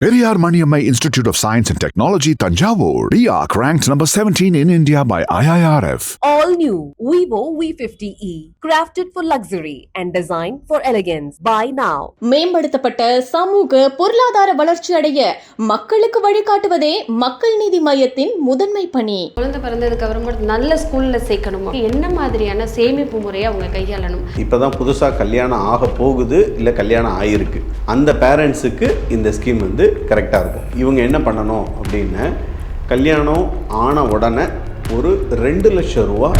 Periyar Maniammai Institute of Science and Technology, Tanjavur. RIAC ranked number 17 in India by IIRF. All new Vivo V50e, crafted for luxury and designed for elegance. Buy now. மேம்படுத்தப்பட்ட சமூக பொருளாதார வளர்ச்சி அடைய மக்களுக்கு வழிகாட்டுவதே மக்கள் நீதி மையத்தின் முதன்மை பணி குழந்தை பிறந்ததுக்கு அப்புறமா நல்ல ஸ்கூல்ல சேர்க்கணும் என்ன மாதிரியான சேமிப்பு முறையை அவங்க கையாளணும் இப்போ தான் புதுசாக கல்யாணம் ஆக போகுது இல்லை கல்யாணம் ஆகிருக்கு அந்த பேரண்ட்ஸுக்கு இந்த ஸ்கீம் வந்து கரெக்டாக இருக்கும். இவங்க என்ன பண்ணணும் அப்படின்னு கல்யாணம் ஆன உடனே ஒரு ரெண்டு லட்சம் ரூபா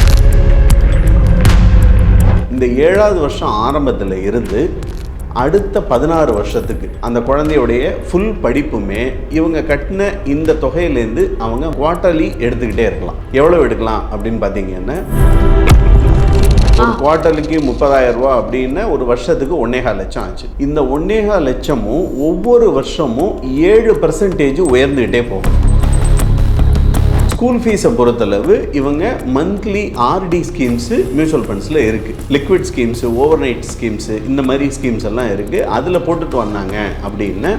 இந்த ஏழாவது வருஷம் ஆரம்பத்தில் இருந்து அடுத்த பதினாறு வருஷத்துக்கு அந்த குழந்தையுடைய ஃபுல் படிப்புமே இவங்க கட்டின இந்த தொகையிலேருந்து அவங்க குவார்ட்டர்லி எடுத்துக்கிட்டே இருக்கலாம். எவ்வளோ எடுக்கலாம் அப்படின்னு பார்த்தீங்கன்னா ஒரு குவார்ட்டர்லிக்கு முப்பதாயிரம் ரூபா அப்படின்னா ஒரு வருஷத்துக்கு ஒன்னேகால் லட்சம் ஆச்சு. இந்த ஒன்னேகால் லட்சமும் ஒவ்வொரு வருஷமும் ஏழு பர்சன்டேஜ் உயர்ந்துகிட்டே போகும். ஸ்கூல் ஃபீஸை பொறுத்தளவு இவங்க மந்த்லி ஆர்டி ஸ்கீம்ஸு மியூச்சுவல் ஃபண்ட்ஸில் இருக்குது liquid schemes overnight schemes இந்த மாதிரி ஸ்கீம்ஸ் எல்லாம் இருக்குது அதில் போட்டுட்டு வந்தாங்க அப்படின்னா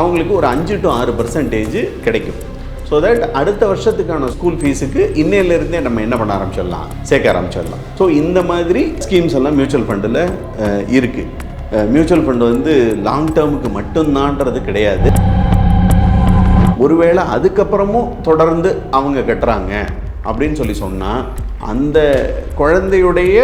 அவங்களுக்கு ஒரு அஞ்சு டு ஆறு பர்சன்டேஜ் கிடைக்கும். ஸோ தட் அடுத்த வருஷத்துக்கான ஸ்கூல் ஃபீஸுக்கு இன்னையிலேருந்தே நம்ம என்ன பண்ண ஆரம்பிச்சிடலாம்? சேர்க்க ஆரம்பிச்சிடலாம். ஸோ இந்த மாதிரி ஸ்கீம்ஸ் எல்லாம் மியூச்சுவல் ஃபண்டில் இருக்குது மியூச்சுவல் ஃபண்ட் வந்து லாங் டேர்முக்கு மட்டும்தான்றது கிடையாது. ஒருவேளை அதுக்கப்புறமும் தொடர்ந்து அவங்க கட்டுறாங்க அப்படின்னு சொல்லி சொன்னால் அந்த குழந்தையுடைய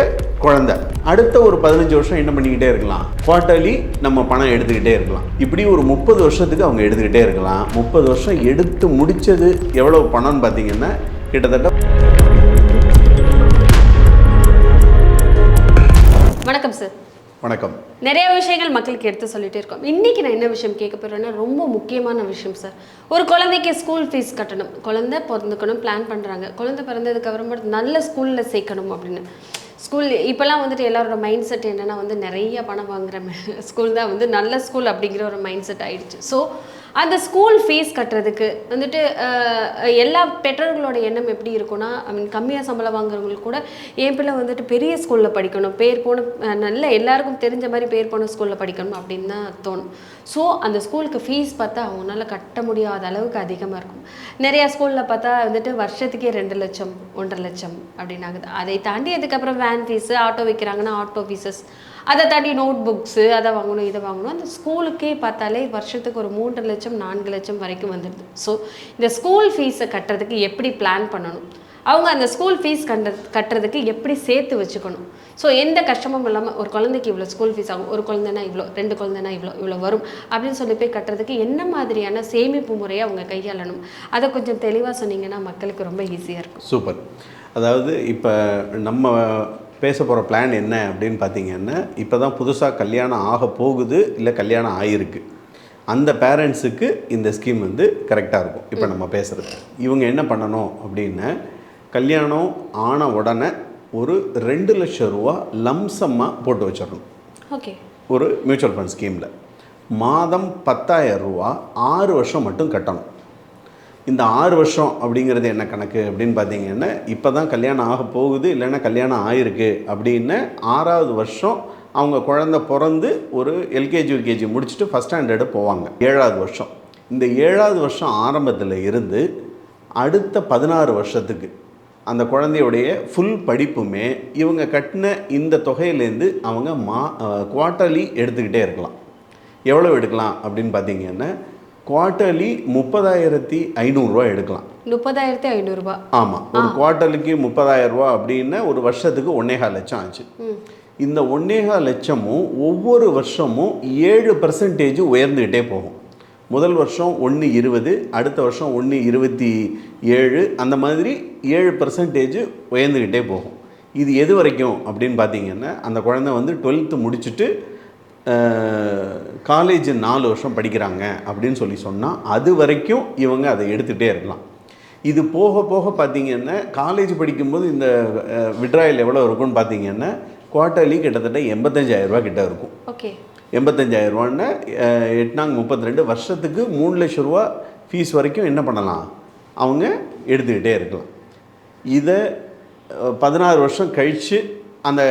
குழந்தை. அடுத்த ஒரு பதினஞ்சு வருஷம் என்ன பண்ணிக்கிட்டே இருக்கலாம்? குவார்ட்டர்லி நம்ம பணம் எடுத்துக்கிட்டே இருக்கலாம். இப்படி ஒரு முப்பது வருஷத்துக்கு அவங்க எடுத்துக்கிட்டே இருக்கலாம். முப்பது வருஷம் எடுத்து முடிச்சது எவ்வளோ பணம்னு பார்த்தீங்கன்னா கிட்டத்தட்ட வணக்கம் சார் வணக்கம். நிறைய விஷயங்கள் மக்களுக்கு எடுத்து சொல்லிட்டே இருக்கோம். இன்னைக்கு நான் என்ன விஷயம் கேட்க போறேன்னா ரொம்ப முக்கியமான விஷயம் சார் ஒரு குழந்தைக்கு ஸ்கூல் ஃபீஸ் கட்டணும். குழந்தை பிறந்துக்கணும் பிளான் பண்ணுறாங்க குழந்தை பிறந்ததுக்கு அப்புறமா நல்ல ஸ்கூலில் சேர்க்கணும் அப்படின்னு. ஸ்கூல் இப்போல்லாம் வந்துட்டு எல்லாரோட மைண்ட் செட் என்னென்னா வந்து நிறைய பணம் வாங்குற ஸ்கூல் தான் வந்து நல்ல ஸ்கூல் அப்படிங்கிற ஒரு மைண்ட் செட் ஆகிடுச்சு ஸோ அந்த ஸ்கூல் ஃபீஸ் கட்டுறதுக்கு வந்துட்டு எல்லா பெற்றோர்களோட எண்ணம் எப்படி இருக்கும்னா ஐ மீன் கம்மியாக சம்பளம் வாங்குறவங்களுக்கு கூட என் பிள்ளை வந்துட்டு பெரிய ஸ்கூலில் படிக்கணும். பேர் போன நல்ல எல்லாருக்கும் தெரிஞ்ச மாதிரி பேர் போன ஸ்கூலில் படிக்கணும் அப்படின்னு தான் தோணும். ஸோ அந்த ஸ்கூலுக்கு ஃபீஸ் பார்த்தா அவங்களால கட்ட முடியாத அளவுக்கு அதிகமாக இருக்கும். நிறையா ஸ்கூலில் பார்த்தா வந்துட்டு வருஷத்துக்கே ரெண்டு லட்சம் ஒன்றரை லட்சம் அப்படின்னு ஆகுது. அதை தாண்டி அதுக்கப்புறம் வேன் ஃபீஸு ஆட்டோ வைக்கிறாங்கன்னா ஆட்டோ ஃபீஸஸ் அதை தாண்டி நோட் புக்ஸு அதை வாங்கணும் இதை வாங்கணும். அந்த ஸ்கூலுக்கே பார்த்தாலே வருஷத்துக்கு ஒரு மூன்று லட்சம் நான்கு லட்சம் வரைக்கும் வந்துடுது. ஸோ இந்த ஸ்கூல் ஃபீஸை கட்டுறதுக்கு எப்படி பிளான் பண்ணணும்? அவங்க அந்த ஸ்கூல் ஃபீஸ் கண்ட கட்டுறதுக்கு எப்படி சேர்த்து வச்சுக்கணும்? ஸோ எந்த கஷ்டமும் இல்லாமல் ஒரு குழந்தைக்கு இவ்வளோ ஸ்கூல் ஃபீஸ் ஆகும் ஒரு குழந்தைனா இவ்வளோ ரெண்டு குழந்தைனா இவ்வளோ இவ்வளோ வரும் அப்படின்னு சொல்லி போய் கட்டுறதுக்கு என்ன மாதிரியான சேமிப்பு முறையை அவங்க கையாளணும்? அதை கொஞ்சம் தெளிவாக சொன்னீங்கன்னா மக்களுக்கு ரொம்ப ஈஸியாக இருக்கும். சூப்பர். அதாவது இப்போ நம்ம பேச போகிற பிளான் என்ன அப்படின்னு பார்த்தீங்கன்னா இப்போ தான் புதுசாக கல்யாணம் ஆக போகுது இல்லை கல்யாணம் ஆகிருக்கு அந்த பேரண்ட்ஸுக்கு இந்த ஸ்கீம் வந்து கரெக்டாக இருக்கும். இப்போ நம்ம பேசுகிறது இவங்க என்ன பண்ணணும் அப்படின்னா கல்யாணம் ஆன உடனே ஒரு ரெண்டு லட்சம் ரூபா லம்சமாக போட்டு வச்சிடணும். ஓகே. ஒரு மியூச்சுவல் ஃபண்ட் ஸ்கீமில் மாதம் பத்தாயிரம் ரூபா ஆறு வருஷம் மட்டும் கட்டணும். இந்த ஆறு வருஷம் அப்படிங்கிறது என்ன கணக்கு அப்படின்னு பார்த்தீங்கன்னா இப்போ தான் கல்யாணம் ஆக போகுது இல்லைன்னா கல்யாணம் ஆயிருக்கு அப்படின்னு ஆறாவது வருஷம் அவங்க குழந்த பிறந்து ஒரு எல்கேஜி யூகேஜி முடிச்சுட்டு ஃபஸ்ட் ஸ்டாண்டர்டு போவாங்க. ஏழாவது வருஷம். இந்த ஏழாவது வருஷம் ஆரம்பத்தில் இருந்து அடுத்த பதினாறு வருஷத்துக்கு அந்த குழந்தையுடைய ஃபுல் படிப்புமே இவங்க கட்டின இந்த தொகையிலேருந்து அவங்க மா குவார்ட்டர்லி எடுத்துக்கிட்டே இருக்கலாம். எவ்வளோ எடுக்கலாம் அப்படின்னு பார்த்தீங்கன்னா குவார்ட்டர்லி முப்பதாயிரத்தி ஐநூறுரூவா எடுக்கலாம். முப்பதாயிரத்தி ஐநூறுரூபா ஆமாம் ஒரு குவார்ட்டர்லிக்கு முப்பதாயிரம் ரூபா அப்படின்னா ஒரு வருஷத்துக்கு ஒன்னேகால் லட்சம் ஆச்சு. இந்த ஒன்னேகால் லட்சமும் ஒவ்வொரு வருஷமும் ஏழு பர்சன்டேஜ் உயர்ந்துக்கிட்டே போகும். முதல் வருஷம் ஒன்று இருபது அடுத்த வருஷம் ஒன்று இருபத்தி ஏழு அந்த மாதிரி ஏழு பர்சன்டேஜ் உயர்ந்துக்கிட்டே போகும். இது எது வரைக்கும் அப்படின்னு பார்த்தீங்கன்னா அந்த குழந்தை வந்து டுவெல்த்து முடிச்சுட்டு காலேஜ் நாலு வருஷம் படிக்கிறாங்க அப்படின்னு சொல்லி சொன்னால் அது வரைக்கும் இவங்க அதை எடுத்துகிட்டே இருக்கலாம். இது போக போக பார்த்தீங்கன்னா காலேஜ் படிக்கும்போது இந்த விட்ராயல் எவ்வளோ இருக்கும்னு பார்த்தீங்கன்னா குவார்ட்டர்லி கிட்டத்தட்ட எண்பத்தஞ்சாயிரம் ரூபாய் கிட்ட இருக்கும். ஓகே. எண்பத்தஞ்சாயிரம் ரூபான்னு எட்நாங்க முப்பத்தி ரெண்டு வருஷத்துக்கு மூணு லட்ச ரூபா ஃபீஸ் வரைக்கும் என்ன பண்ணலாம்? அவங்க எடுத்துக்கிட்டே இருக்கலாம். இதை பதினாறு வருஷம் கழித்து அந்த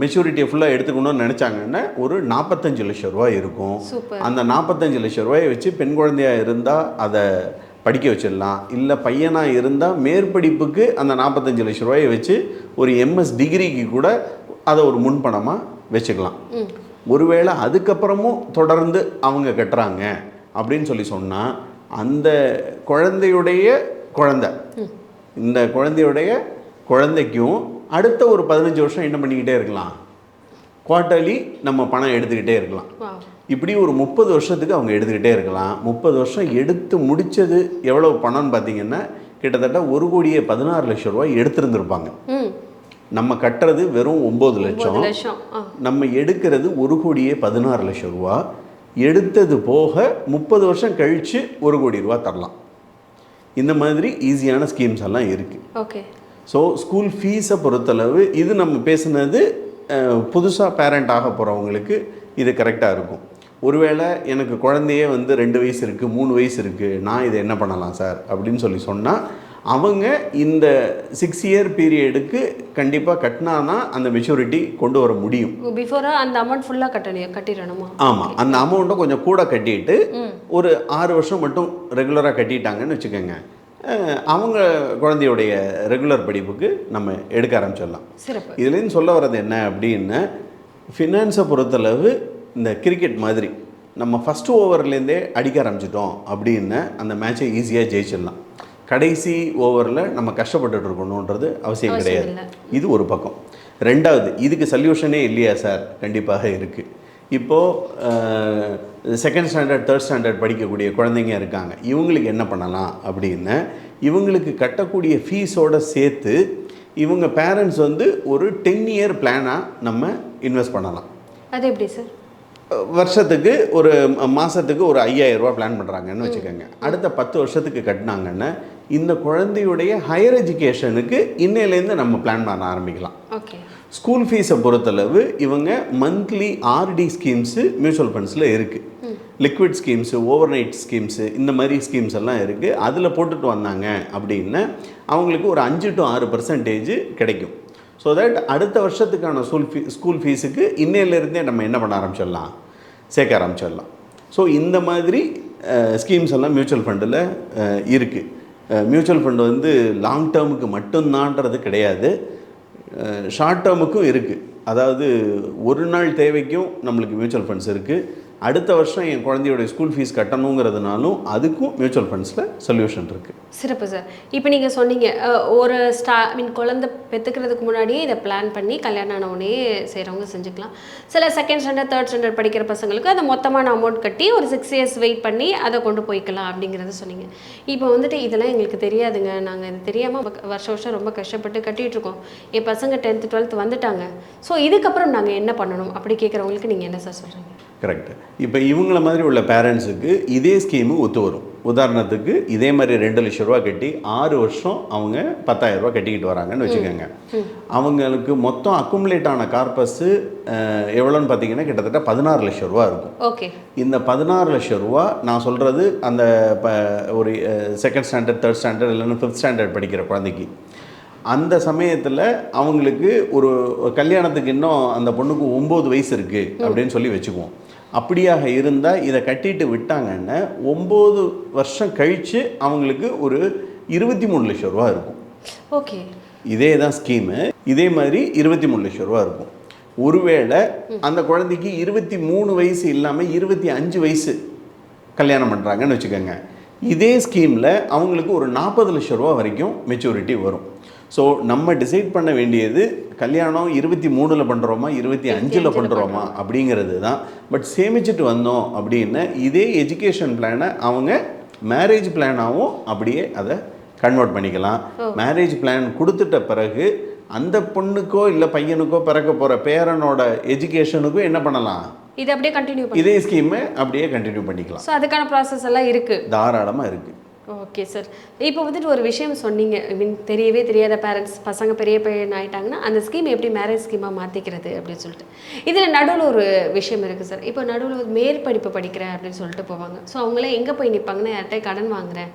மெச்சூரிட்டியை ஃபுல்லாக எடுத்துக்கணும்னு நினச்சாங்கன்னா ஒரு நாற்பத்தஞ்சு லட்சம் ரூபாய் இருக்கும். அந்த நாற்பத்தஞ்சு லட்சம் ரூபாயை வச்சு பெண் குழந்தையாக இருந்தால் அதை படிக்க வச்சிடலாம். இல்லை பையனாக இருந்தால் மேற்படிப்புக்கு அந்த நாற்பத்தஞ்சு லட்ச ரூபாயை வச்சு ஒரு எம்எஸ் டிகிரிக்கு கூட அதை ஒரு முன்பணமாக வச்சுக்கலாம். ஒருவேளை அதுக்கப்புறமும் தொடர்ந்து அவங்க கட்டுறாங்க அப்படின்னு சொல்லி சொன்னால் அந்த குழந்தையுடைய குழந்தை இந்த குழந்தையுடைய குழந்தைக்கும் அடுத்த ஒரு பதினஞ்சு வருஷம் என்ன பண்ணிக்கிட்டே இருக்கலாம். குவார்ட்டர்லி நம்ம பணம் எடுத்துக்கிட்டே இருக்கலாம். இப்படி ஒரு முப்பது வருஷத்துக்கு அவங்க எடுத்துக்கிட்டே இருக்கலாம். முப்பது வருஷம் எடுத்து முடிச்சது எவ்வளவு பணம்னு பார்த்தீங்கன்னா கிட்டத்தட்ட ஒரு கோடியே பதினாறு லட்சம் ரூபாய் எடுத்திருந்திருப்பாங்க. நம்ம கட்டுறது வெறும் ஒம்பது லட்சம். நம்ம எடுக்கிறது ஒரு கோடியே பதினாறு லட்சம் ரூபா எடுத்தது போக முப்பது வருஷம் கழித்து ஒரு கோடி ரூபா தரலாம். இந்த மாதிரி ஈஸியான ஸ்கீம்ஸ் எல்லாம் இருக்குது ஓகே ஸோ ஸ்கூல் ஃபீஸை பொறுத்தளவு இது நம்ம பேசுனது புதுசாக பேரண்ட் ஆக போகிறவங்களுக்கு இது கரெக்டாக இருக்கும். ஒருவேளை எனக்கு குழந்தையே வந்து ரெண்டு வயசு இருக்குது மூணு வயசு இருக்குது நான் இதை என்ன பண்ணலாம் சார்? அப்படின்னு சொல்லி சொன்னால் அவங்க இந்த சிக்ஸ் இயர் பீரியடுக்கு கண்டிப்பாக கட்டினா தான் அந்த மெச்சூரிட்டி கொண்டு வர முடியும். பிஃபோராக அந்த அமௌண்ட் ஃபுல்லாக கட்டணும் கட்டிடணுமா? ஆமாம் அந்த அமௌண்ட்டை கொஞ்சம் கூட கட்டிட்டு ஒரு ஆறு வருஷம் மட்டும் ரெகுலராக கட்டிட்டாங்கன்னு வச்சுக்கோங்க. அவங்க குழந்தையுடைய ரெகுலர் படிப்புக்கு நம்ம எடுக்க ஆரம்பிச்சிடலாம். சிறப்பு. இதுலேருந்து சொல்ல வர்றது என்ன அப்படின்னா ஃபினான்ஸை பொறுத்தளவு இந்த கிரிக்கெட் மாதிரி நம்ம ஃபஸ்ட்டு ஓவர்லேருந்தே அடிக்க ஆரம்பிச்சிட்டோம் அப்படின்னு அந்த மேட்சை ஈஸியாக ஜெயிச்சிடலாம். கடைசி ஓவரில் நம்ம கஷ்டப்பட்டுட்டு இருக்கணுன்றது அவசியம் கிடையாது. இது ஒரு பக்கம். ரெண்டாவது இதுக்கு சொல்யூஷனே இல்லையா சார் கண்டிப்பாக இருக்குது இப்போது செகண்ட் ஸ்டாண்டர்ட் தேர்ட் ஸ்டாண்டர்ட் படிக்கக்கூடிய குழந்தைங்க இருக்காங்க. இவங்களுக்கு என்ன பண்ணலாம் அப்படின்னு இவங்களுக்கு கட்டக்கூடிய ஃபீஸோட சேர்த்து இவங்க பேரண்ட்ஸ் வந்து ஒரு டென் இயர் பிளானாக நம்ம இன்வெஸ்ட் பண்ணலாம். அது எப்படி சார் வருஷத்துக்கு ஒரு ம- மாசத்துக்கு ஒரு 5000 ரூபாய் பிளான் பண்ணுறாங்கன்னு வச்சுக்கோங்க. அடுத்த பத்து வருஷத்துக்கு கட்டினாங்கன்னா இந்த குழந்தையுடைய ஹையர் எஜுகேஷனுக்கு இன்னையிலேருந்து நம்ம பிளான் பண்ண ஆரம்பிக்கலாம். ஓகே. ஸ்கூல் ஃபீஸை பொறுத்தளவு இவங்க மந்த்லி ஆர்டி ஸ்கீம்ஸு மியூச்சுவல் ஃபண்ட்ஸில் இருக்குது liquid schemes overnight schemes இந்த மாதிரி ஸ்கீம்ஸ் எல்லாம் இருக்குது அதில் போட்டுட்டு வந்தாங்க அப்படின்னா அவங்களுக்கு ஒரு அஞ்சு டு ஆறு பர்சன்டேஜ் கிடைக்கும். ஸோ தட் அடுத்த வருஷத்துக்கான ஸ்கூல் ஃபீ ஸ்கூல் ஃபீஸுக்கு இன்னையிலேருந்தே நம்ம என்ன பண்ண ஆரம்பிச்சிடலாம்? சேர்க்க ஆரம்பிச்சிடலாம். ஸோ இந்த மாதிரி ஸ்கீம்ஸ் எல்லாம் மியூச்சுவல் ஃபண்டில் இருக்குது மியூச்சுவல் ஃபண்டு வந்து லாங் டேர்முக்கு மட்டும்தான்றது கிடையாது. ஷார்ட் டேர்முக்கும் இருக்குது அதாவது ஒரு நாள் தேவைக்கும் நம்மளுக்கு மியூச்சுவல் ஃபண்ட்ஸ் இருக்குது அடுத்த வருஷம் என் குழந்தையோட ஸ்கூல் ஃபீஸ் கட்டணுங்கிறதுனாலும் அதுக்கும் மியூச்சுவல் ஃபண்ட்ஸில் சொல்யூஷன் இருக்குது சிறப்பு சார் இப்போ நீங்கள் சொன்னீங்க ஒரு ஸ்டா மீன் குழந்தை பெற்றுக்கிறதுக்கு முன்னாடியே இதை பிளான் பண்ணி கல்யாணம் ஆனவனே செய்கிறவங்க செஞ்சுக்கலாம். சில செகண்ட் ஸ்டாண்டர்ட் தேர்ட் ஸ்டாண்டர்ட் படிக்கிற பசங்களுக்கு அதை மொத்தமான அமௌண்ட் கட்டி ஒரு சிக்ஸ் இயர்ஸ் வெயிட் பண்ணி அதை கொண்டு போய்க்கலாம் அப்படிங்கிறத சொன்னீங்க. இப்போ வந்துட்டு இதெல்லாம் எங்களுக்கு தெரியாதுங்க. நாங்கள் இது தெரியாமல் வருஷம் வருஷம் ரொம்ப கஷ்டப்பட்டு கட்டிகிட்ருக்கோம் இருக்கோம். என் பசங்க டென்த்து டுவெல்த் வந்துட்டாங்க. ஸோ இதுக்கப்புறம் நாங்கள் என்ன பண்ணணும் அப்படி கேட்குறவங்களுக்கு நீங்கள் என்ன சார் சொல்கிறீங்க கரெக்ட் இப்போ இவங்கள மாதிரி உள்ள பேரண்ட்ஸுக்கு இதே ஸ்கீமு ஒத்து வரும். உதாரணத்துக்கு இதே மாதிரி ரெண்டு லட்ச ரூபா கட்டி ஆறு வருஷம் அவங்க பத்தாயிரம் ரூபா கட்டிக்கிட்டு வராங்கன்னு வச்சுக்கோங்க. அவங்களுக்கு மொத்தம் அக்குமுலேட் ஆன கார்பஸ்ஸு எவ்வளோன்னு பார்த்தீங்கன்னா கிட்டத்தட்ட பதினாறு லட்சம் ரூபா இருக்கும். ஓகே இந்த பதினாறு லட்சம் ரூபா நான் சொல்கிறது அந்த இப்போ ஒரு செகண்ட் ஸ்டாண்டர்ட் தேர்ட் ஸ்டாண்டர்ட் இல்லைன்னா ஃபிஃப்த் ஸ்டாண்டர்ட் படிக்கிற குழந்தைக்கு. அந்த சமயத்தில் அவங்களுக்கு ஒரு கல்யாணத்துக்கு இன்னும் அந்த பொண்ணுக்கு ஒம்பது வயசு இருக்குது அப்படின்னு சொல்லி வச்சுக்குவோம். அப்படியாக இருந்தால் இதை கட்டிட்டு விட்டாங்கன்னா ஒம்பது வருஷம் கழித்து அவங்களுக்கு ஒரு இருபத்தி மூணு லட்சம் ரூபா இருக்கும். ஓகே. இதே தான் ஸ்கீமு இதே மாதிரி இருபத்தி மூணு லட்சம் ரூபா இருக்கும். ஒருவேளை அந்த குழந்தைக்கு இருபத்தி மூணு வயசு இல்லாமல் இருபத்தி அஞ்சு வயசு கல்யாணம் பண்ணுறாங்கன்னு வச்சுக்கோங்க. இதே ஸ்கீமில் அவங்களுக்கு ஒரு நாற்பது லட்சம் ரூபா வரைக்கும் மெச்சூரிட்டி வரும். ஸோ நம்ம டிசைட் பண்ண வேண்டியது கல்யாணம் இருபத்தி மூணில் பண்ணுறோமா இருபத்தி அஞ்சில் பண்ணுறோமா அப்படிங்கிறது தான் பட் சேமிச்சுட்டு வந்தோம் அப்படின்னு இதே எஜுகேஷன் பிளானை அவங்க மேரேஜ் பிளானாகவும் அப்படியே அதை கன்வெர்ட் பண்ணிக்கலாம். மேரேஜ் பிளான் கொடுத்துட்ட பிறகு அந்த பொண்ணுக்கோ இல்லை பையனுக்கோ பிறக்க போகிற பேரனோட எஜுகேஷனுக்கும் என்ன பண்ணலாம்? இது அப்படியே கண்டினியூ இதே ஸ்கீமை அப்படியே கண்டினியூ பண்ணிக்கலாம். ஸோ அதுக்கான ப்ராசஸ் எல்லாம் இருக்குது தாராளமாக இருக்குது ஓகே சார் இப்போ வந்துட்டு ஒரு விஷயம் சொன்னீங்க. ஐ மீன் தெரியவே தெரியாத பேரண்ட்ஸ் பசங்க பெரிய பையன் ஆகிட்டாங்கன்னா அந்த ஸ்கீம் எப்படி மேரேஜ் ஸ்கீமாக மாற்றிக்கிறது அப்படின்னு சொல்லிட்டு. இதில் நடுவில் ஒரு விஷயம் இருக்குது சார் இப்போ நடுவில் ஒரு மேற்படிப்பு படிக்கிறேன் அப்படின்னு சொல்லிட்டு போவாங்க. ஸோ அவங்களே எங்கே போய் நிற்பாங்கன்னா யார்கிட்ட கடன் வாங்குறேன்.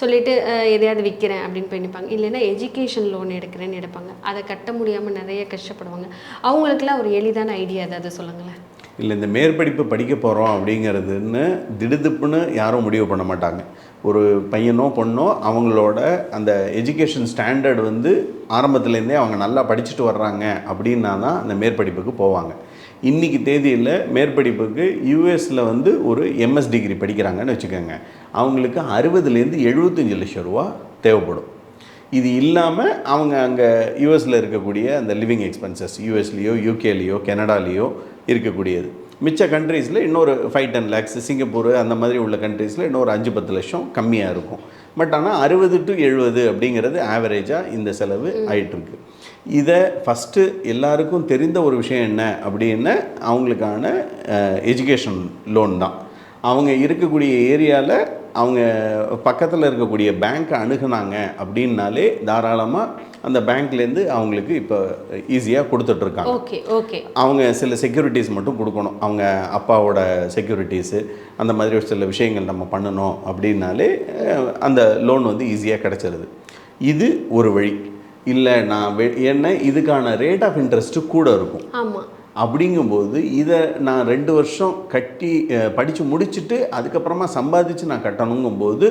சொல்லிட்டு எதையாவது விற்கிறேன் அப்படின்னு போய் நிற்பாங்க இல்லைன்னா எஜுகேஷன் லோன் எடுக்கிறேன்னு எடுப்பாங்க. அதை கட்ட முடியாமல் நிறைய கஷ்டப்படுவாங்க. அவங்களுக்குலாம் ஒரு எளிதான ஐடியா ஏதாவது சொல்லுங்களேன். இல்லை இந்த மேற்படிப்பு படிக்க போகிறோம் அப்படிங்கிறதுன்னு திடுதிப்புன்னு யாரும் முடிவு பண்ண மாட்டாங்க. ஒரு பையனோ பொண்ணோ அவங்களோட அந்த எஜுகேஷன் ஸ்டாண்டர்ட் வந்து ஆரம்பத்துலேருந்தே அவங்க நல்லா படிச்சுட்டு வர்றாங்க அப்படின்னா தான் அந்த மேற்படிப்புக்கு போவாங்க. இன்றைக்கி தேதியில் மேற்படிப்புக்கு யூஎஸில் வந்து ஒரு எம்எஸ் டிகிரி படிக்கிறாங்கன்னு வச்சுக்கோங்க. அவங்களுக்கு அறுபதுலேருந்து எழுபத்தஞ்சு லட்சம் ரூபா தேவைப்படும். இது இல்லாமல் அவங்க அங்கே யூஎஸில் இருக்கக்கூடிய அந்த லிவிங் எக்ஸ்பென்சஸ் யூஎஸ்லேயோ யூகேலேயோ கனடாலேயோ இருக்கக்கூடியது. மிச்ச கண்ட்ரீஸில் இன்னொரு ஃபைவ் டென் லேக்ஸ் சிங்கப்பூர் அந்த மாதிரி உள்ள கண்ட்ரீஸில் இன்னொரு அஞ்சு பத்து லட்சம் கம்மியாக இருக்கும். பட் ஆனால் அறுபது டு எழுபது அப்படிங்கிறது ஆவரேஜாக இந்த செலவு ஆயிட்டிருக்கு இதை ஃபஸ்ட்டு எல்லாருக்கும் தெரிந்த ஒரு விஷயம் என்ன அப்படின்னா அவங்களுக்கான எஜுகேஷன் லோன் தான். அவங்க இருக்கக்கூடிய ஏரியாவில் அவங்க பக்கத்தில் இருக்கக்கூடிய பேங்க்கை அணுகுனாங்க அப்படின்னாலே தாராளமாக அந்த பேங்க்லேருந்து அவங்களுக்கு இப்போ ஈஸியாக கொடுத்துட்ருக்காங்க. Okay okay. அவங்க சில செக்யூரிட்டிஸ் மட்டும் கொடுக்கணும். அவங்க அப்பாவோட செக்யூரிட்டிஸு அந்த மாதிரி ஒரு சில விஷயங்கள் நம்ம பண்ணணும் அப்படின்னாலே அந்த லோன் வந்து ஈஸியாக கிடச்சிருது. இது ஒரு வழி. இல்லை நான் வெ என்ன இதுக்கான ரேட் ஆஃப் இன்ட்ரெஸ்ட்டு கூட இருக்கும். ஆமாம் அப்படிங்கும்போது இதை நான் ரெண்டு வருஷம் கட்டி படித்து முடிச்சுட்டு அதுக்கப்புறமா சம்பாதிச்சு நான் கட்டணுங்கும்போது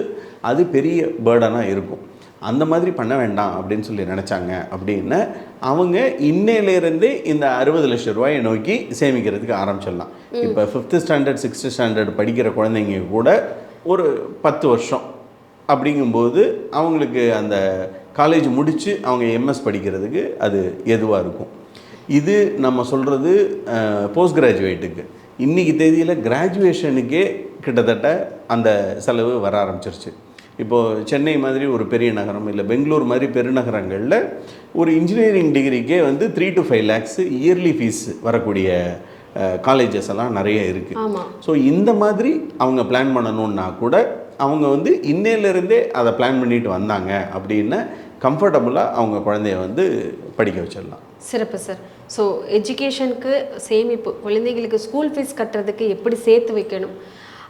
அது பெரிய பேர்டனாக இருக்கும். அந்த மாதிரி பண்ண வேண்டாம் அப்படின்னு சொல்லி நினச்சாங்க அப்படின்னு அவங்க இன்னையிலேருந்தே இந்த அறுபது லட்சம் ரூபாயை நோக்கி சேமிக்கிறதுக்கு ஆரம்பிச்சிடலாம். இப்போ ஃபிஃப்த்து ஸ்டாண்டர்ட் சிக்ஸ்த்து ஸ்டாண்டர்ட் படிக்கிற குழந்தைங்க கூட ஒரு பத்து வருஷம் அப்படிங்கும்போது அவங்களுக்கு அந்த காலேஜ் முடித்து அவங்க எம்எஸ் படிக்கிறதுக்கு அது எதுவாக இருக்கும்? இது நம்ம சொல்கிறது போஸ்ட் கிராஜுவேட்டுக்கு இன்றைக்கி தேதியில் கிராஜுவேஷனுக்கே கிட்டத்தட்ட அந்த செலவு வர ஆரம்பிச்சிருச்சு. இப்போது சென்னை மாதிரி ஒரு பெரிய நகரம் இல்லை பெங்களூர் மாதிரி பெருநகரங்களில் ஒரு இன்ஜினியரிங் டிகிரிக்கே வந்து three to five lakhs yearly fees வரக்கூடிய காலேஜஸ் எல்லாம் நிறைய இருக்குது ஸோ இந்த மாதிரி அவங்க பிளான் பண்ணணுன்னா கூட அவங்க வந்து இன்னையிலேருந்தே அதை பிளான் பண்ணிட்டு வந்தாங்க அப்படின்னா கம்ஃபர்டபுளாக அவங்க குழந்தைய வந்து படிக்க வச்சிடலாம். சிறப்பு சார் ஸோ எஜுகேஷனுக்கு சேமிப்பு குழந்தைங்களுக்கு ஸ்கூல் ஃபீஸ் கட்டுறதுக்கு எப்படி சேர்த்து வைக்கணும்?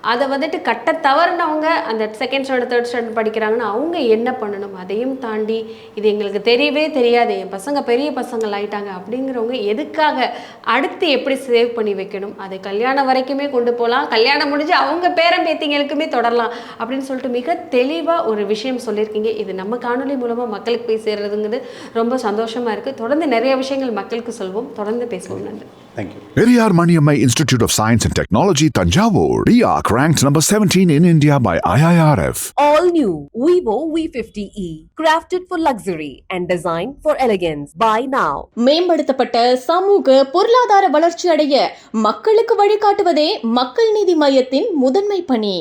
அதை வந்துட்டு கட்ட தவறுனவங்க அந்த செகண்ட் ஸ்டாண்டர்ட் தேர்ட் ஸ்டாண்டர்ட் படிக்கிறாங்கன்னா அவங்க என்ன பண்ணணும்? அதையும் தாண்டி இது எங்களுக்கு தெரியவே தெரியாது. என் பசங்க பெரிய பசங்கள் ஆயிட்டாங்க அப்படிங்கிறவங்க எதுக்காக அடுத்து எப்படி சேவ் பண்ணி வைக்கணும்? அதை கல்யாணம் வரைக்குமே கொண்டு போகலாம் கல்யாணம் முடிஞ்சு அவங்க பேரன் பேத்திங்களுக்குமே தொடரலாம் அப்படின்னு சொல்லிட்டு மிக தெளிவாக ஒரு விஷயம் சொல்லியிருக்கீங்க. இது நம்ம காணொலி மூலமாக மக்களுக்கு போய் சேர்றதுங்கிறது ரொம்ப சந்தோஷமாக இருக்குது தொடர்ந்து நிறைய விஷயங்கள் மக்களுக்கு சொல்வோம். தொடர்ந்து பேசுவோம். நன்றி. Periyar Maniammai Institute of Science and Technology Thanjavur ranked number 17 in India by IIRF. All new Vivo V50e, crafted for luxury and designed for elegance. Buy now. மேம்படுத்தப்பட்ட சமூக பொருளாதார வளர்ச்சி அடைய மக்களுக்கு வழிகாட்டுவதே மக்கள் நீதி மையத்தின் முதன்மை பணி